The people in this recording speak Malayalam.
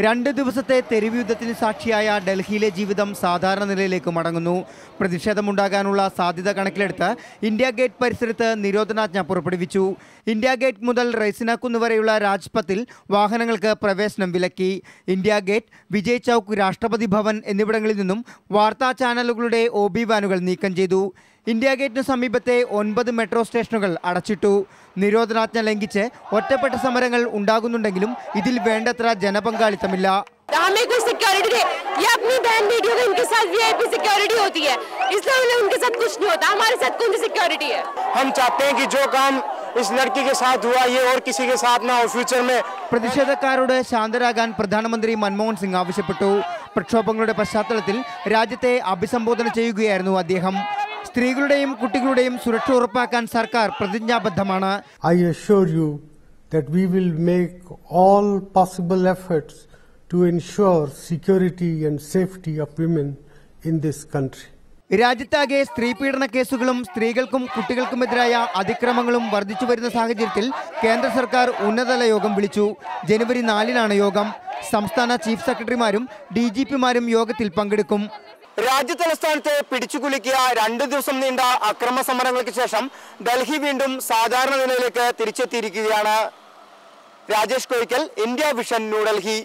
രണ്ട് ദിവസത്തെ തെരുവ് യുദ്ധത്തിന് സാക്ഷിയായ ഡൽഹിയിലെ ജീവിതം സാധാരണ നിലയിലേക്ക് മടങ്ങുന്നു. പ്രതിഷേധമുണ്ടാകാനുള്ള സാധ്യത കണക്കിലെടുത്ത് ഇന്ത്യ ഗേറ്റ് പരിസരത്ത് നിരോധനാജ്ഞ പുറപ്പെടുവിച്ചു. ഇന്ത്യ ഗേറ്റ് മുതൽ റൈസിനാക്കുന്ന് വരെയുള്ള രാജ്പഥിൽ വാഹനങ്ങൾക്ക് പ്രവേശനം വിലക്കി. ഇന്ത്യ ഗേറ്റ് വിജയ് ചൌക്ക് രാഷ്ട്രപതി ഭവൻ എന്നിവിടങ്ങളിൽ നിന്നും വാർത്താ ചാനലുകളുടെ ഒ വാനുകൾ നീക്കം ചെയ്തു. ഇന്ത്യ ഗേറ്റിന് സമീപത്തെ ഒൻപത് മെട്രോ സ്റ്റേഷനുകൾ അടച്ചിട്ടു നിരോധനാജ്ഞ ലംഘിച്ച് ഒറ്റപ്പെട്ട സമരങ്ങൾ ഉണ്ടാകുന്നുണ്ടെങ്കിലും ഇതിൽ വേണ്ടത്ര ജനപങ്കാളിത്തമില്ല हमें कोई सिक्योरिटी नहीं ये अपनी बहन बेटियों का इनके साथ वीआईपी सिक्योरिटी होती है इसलिए उन्हें उनके साथ कुछ नहीं होता हमारे साथ कौन सी सिक्योरिटी है हम चाहते हैं कि जो काम इस लड़की के साथ हुआ ये और किसी के साथ ना हो फ्यूचर में പ്രതിഷേധക്കാരോട് ശാന്തരാകാൻ പ്രധാനമന്ത്രി മൻമോഹൻ സിംഗ് ആവശ്യപ്പെട്ടു പ്രക്ഷോഭങ്ങളുടെ പശ്ചാത്തലത്തിൽ രാജ്യത്തെ അഭിസംബോധന ചെയ്യുകയായിരുന്നു അദ്ദേഹം സ്ത്രീകളുടെയും കുട്ടികളുടെയും സുരക്ഷ ഉറപ്പാക്കാൻ സർക്കാർ പ്രതിജ്ഞാബദ്ധമാണ്. I assure you that we will make all possible efforts to ensure security and safety of women in this country രാജ്യത്താകെ സ്ത്രീ പീഡന കേസുകളും സ്ത്രീകൾക്കും കുട്ടികൾക്കുമെതിരായ അതിക്രമങ്ങളും വർദ്ധിച്ചു വരുന്ന സാഹചര്യത്തിൽ കേന്ദ്ര സർക്കാർ ഉന്നതതല യോഗം വിളിച്ചു. ജനുവരി നാലിനാണ് യോഗം. സംസ്ഥാന ചീഫ് സെക്രട്ടറിമാരും ഡി ജി പിമാരും യോഗത്തിൽ പങ്കെടുക്കും. രാജ്യതലസ്ഥാനത്തെ പിടിച്ചുകുലുക്കിയ രണ്ടു ദിവസം നീണ്ട അക്രമ സമരങ്ങൾക്ക് ശേഷം ഡൽഹി വീണ്ടും സാധാരണ നിലയിലേക്ക് തിരിച്ചെത്തിയിരിക്കുകയാണ് രാജേഷ് കോയിക്കൽ ഇന്ത്യ വിഷൻ ന്യൂഡൽഹി